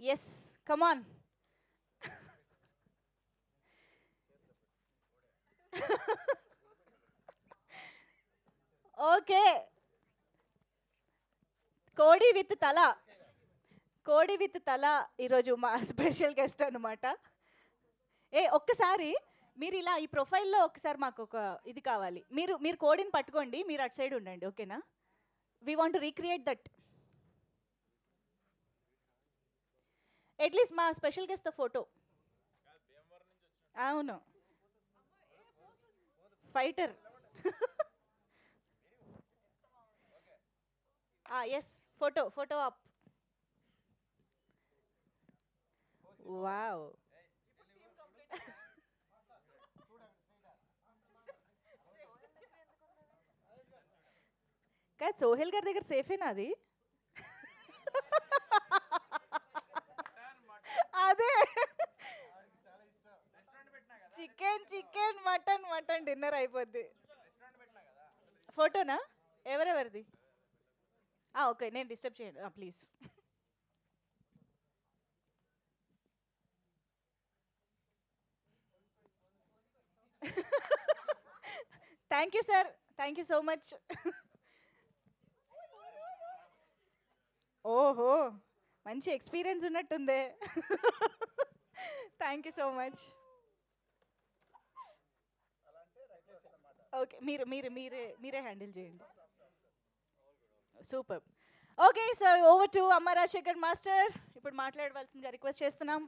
Yes come on okay కోడి with తల. కోడి విత్ తల ఈరోజు మా స్పెషల్ గెస్ట్ అనమాట ఏ ఒక్కసారి మీరు ఇలా ఈ ప్రొఫైల్లో ఒకసారి మాకు ఒక ఇది కావాలి. మీరు మీరు కోడిని పట్టుకోండి మీరు అటు సైడ్ ఉండండి ఓకేనా? We want recreate that at least మా స్పెషల్ గెస్ట్ ఫోటో. అవును. Fighter. Yes photo photo up. Wow. కాదు సోహెల్ గారి దగ్గర సేఫేనా అది అదే chicken chicken mutton mutton dinner అయిపోద్ది. ఫోటోనా? ఎవరెవరిది? ఓకే నేను డిస్టర్బ్ చేయను. Please. Thank you sir. Thank you so much. ఓహో మంచి experience ఉన్నట్టుందే. Thank you so much. Okay మీరు మీరు మీరే మీరే హ్యాండిల్ చేయండి. Super. Okay so over to అమ్మ రాజశేఖర్ మాస్టర్. ఇప్పుడు మాట్లాడవలసిందిగా రిక్వెస్ట్ చేస్తున్నాం.